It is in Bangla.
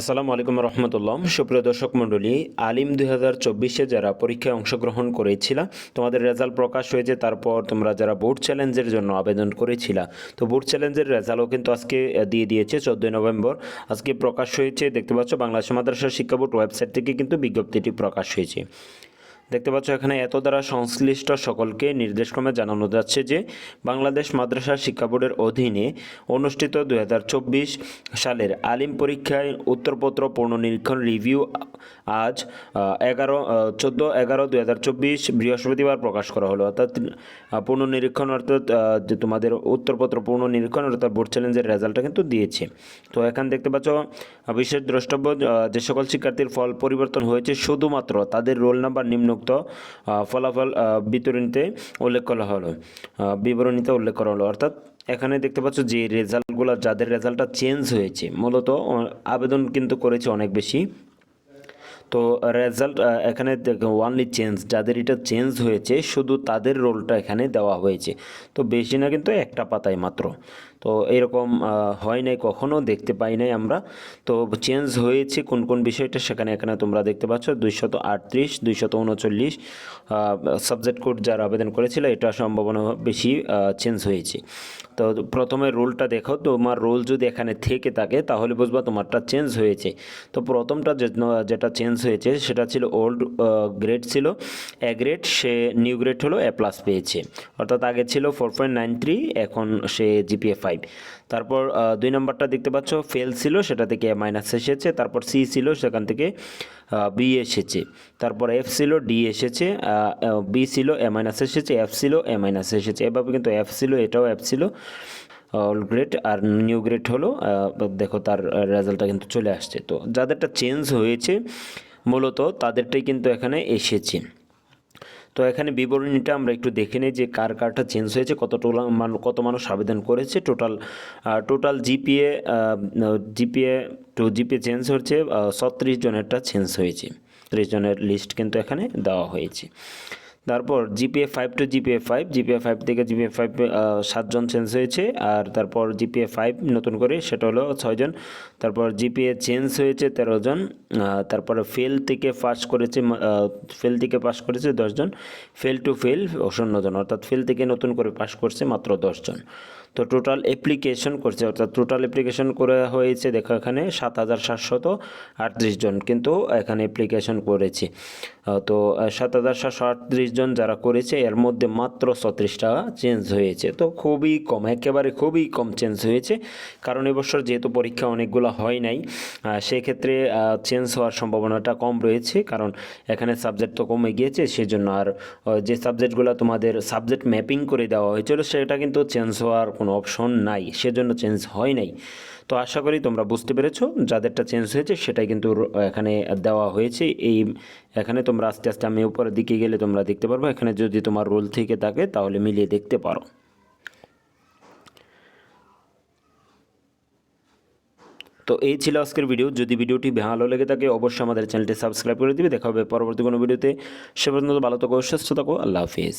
আসসালামু আলাইকুম রহমতুল্লাহ। সুপ্রিয় দর্শক মণ্ডলী, আলিম দুই হাজার চব্বিশে যারা পরীক্ষায় অংশগ্রহণ করেছিল, তোমাদের রেজাল্ট প্রকাশ হয়েছে, তারপর তোমরা যারা বোর্ড চ্যালেঞ্জের জন্য আবেদন করেছিল, তো বোর্ড চ্যালেঞ্জের রেজাল্টও কিন্তু আজকে দিয়ে দিয়েছে চোদ্দোই নভেম্বর। আজকে প্রকাশ হয়েছে, দেখতে পাচ্ছ, বাংলাদেশ মাদ্রাসা শিক্ষা বোর্ড ওয়েবসাইট থেকে কিন্তু বিজ্ঞপ্তিটি প্রকাশ হয়েছে। দেখতে পাচ্ছ এখানে এত দ্বারা সংশ্লিষ্ট সকলকে নির্দেশক্রমে জানানো যাচ্ছে যে বাংলাদেশ মাদ্রাসা শিক্ষা বোর্ডের অধীনে অনুষ্ঠিত দু হাজার চব্বিশ সালের আলিম পরীক্ষায় উত্তরপত্র পুনর্নিরীক্ষণ রিভিউ আজ এগারো চোদ্দ এগারো দুই হাজার চব্বিশ বৃহস্পতিবার প্রকাশ করা হলো। অর্থাৎ পুনর্নিরীক্ষণ অর্থাৎ যে তোমাদের উত্তরপত্র পুনর্নিরীক্ষণ অর্থাৎ বোর্ড চ্যালেঞ্জের রেজাল্টটা কিন্তু দিয়েছে। তো এখানে দেখতে পাচ্ছ বিশেষ দ্রষ্টব্য যে সকল শিক্ষার্থীর ফল পরিবর্তন হয়েছে শুধুমাত্র তাদের রোল নাম্বার নিম্নোক্ত আহ, ফলাফল বিতরণীতে উল্লেখ করা হলো। বিবরণীতে উল্লেখ করা হলো। অর্থাৎ এখানে দেখতে পাচ্ছ যে রেজাল্টগুলো যাদের রেজাল্টটা চেঞ্জ হয়েছে মূলত আবেদন কিন্তু করেছে অনেক বেশি। তো রেজাল্ট এখানে ওয়ানলি চেঞ্জ যাদের এটা চেঞ্জ হয়েছে, শুধু তাদের রোলটা এখানে দেওয়া হয়েছে। তো বেশি না, কিন্তু একটা পাতায় মাত্র। তো এরকম হয় নাই, কখনো দেখতে পাই নাই আমরা। তো চেঞ্জ হয়েছে কোন কোন বিষয়টা সেখানে, এখানে তোমরা দেখতে পাচ্ছ। দুইশত আটত্রিশ, দুইশত উনচল্লিশ সাবজেক্ট কোড যারা আবেদন করেছিল, এটা সম্ভাবনা বেশি চেঞ্জ হয়েছে। তো প্রথমে রোলটা দেখো, তোমার রোল যদি এখানে থেকে থাকে, তাহলে বুঝবা তোমারটা চেঞ্জ হয়েছে। তো প্রথমটা যেটা চেঞ্জ হয়েছে, সেটা ছিল ওল্ড গ্রেড ছিল। এ গ্রেড সে নিউ গ্রেড হলো এ প্লাস পেয়েছে। অর্থাৎ আগে ছিল ফোর পয়েন্ট নাইন থ্রি এখন সে জিপিএ ফাইভ তারপর দুই নম্বরটা দেখতে পাচ্ছ ফেল ছিল, সেটা থেকে এ মাইনাস এসেছে। তারপর সি ছিল, সেখান থেকে বি এসেছে। তারপর এফ ছিল ডি এসেছে বি ছিল এ মাইনাস এসেছে এফ ছিল এ মাইনাস এসেছে। এভাবে কিন্তু এফ ছিল, এটাও এফ ছিল। অল গ্রেড আর নিউ গ্রেড হলো দেখো তার রেজাল্টটা কিন্তু চলে আসছে। তো যাদেরটা চেঞ্জ হয়েছে মূলত তাদেরটাই কিন্তু এখানে এসেছে। তো এখানে বিবরণীটা আমরা একটু দেখে নিই যে কার কারটা চেঞ্জ হয়েছে, কত কত মানুষ আবেদন করেছে total total GPA GPA to GPA change হচ্ছে ছত্রিশ জনেরটা চেঞ্জ হয়েছে। ত্রিশ জনের লিস্ট কিন্তু এখানে দেওয়া হয়েছে। তারপর GPA five to GPA five GPA five থেকে জিপিএ ফাইভ সাতজন চেঞ্জ হয়েছে, আর তারপর জিপিএ ফাইভ নতুন করে, সেটা হলো ছয়জন। তারপর জিপিএ চেঞ্জ হয়েছে তেরোজন তারপরে ফেল থেকে পাস করেছে ফেল থেকে পাস করেছে দশজন ফেল টু ফেল শূন্য জন অর্থাৎ ফেল থেকে নতুন করে পাস করছে মাত্র দশজন। তো টোটাল অ্যাপ্লিকেশন করছে, অর্থাৎ টোটাল অ্যাপ্লিকেশন করে হয়েছে, দেখো এখানে সাত হাজার সাতশত আটত্রিশ জন কিন্তু এখানে অ্যাপ্লিকেশন করেছে। তো সাত হাজার সাতশো আটত্রিশ জন যারা করেছে, এর মধ্যে মাত্র ছত্রিশ টাকা চেঞ্জ হয়েছে। তো খুবই কম, একেবারে খুবই কম চেঞ্জ হয়েছে, কারণ এবছর যেহেতু পরীক্ষা অনেকগুলো হয় নাই সেক্ষেত্রে চেঞ্জ হওয়ার সম্ভাবনাটা কম রয়েছে, কারণ এখানে সাবজেক্ট তো কমে গিয়েছে, সেজন্য আর যে সাবজেক্টগুলো তোমাদের সাবজেক্ট ম্যাপিং করে দেওয়া হয়েছিল, সেটা কিন্তু চেঞ্জ হওয়ার কোনো অপশন নাই, সেজন্য চেঞ্জ হয় নাই। তো আশা করি তোমরা বুঝতে পেরেছ, যাদেরটা চেঞ্জ হয়েছে সেটাই কিন্তু এখানে দেওয়া হয়েছে। এই, এখানে তোমরা আস্তে আস্তে আমি উপরের দিকে গেলে তোমরা দেখতে পারবে, এখানে যদি তোমার রোল থেকে থাকে তাহলে মিলিয়ে দেখতে পারো। তো এই ছিল আজকের ভিডিও যদি ভিডিওটি ভালো লেগে থাকে, অবশ্যই আমাদের চ্যানেলটি সাবস্ক্রাইব করে দিবে। দেখা হবে পরবর্তী কোনো ভিডিওতে সে পর্যন্ত ভালো থাকো, সুস্থ থাকো, আল্লাহ হাফিজ।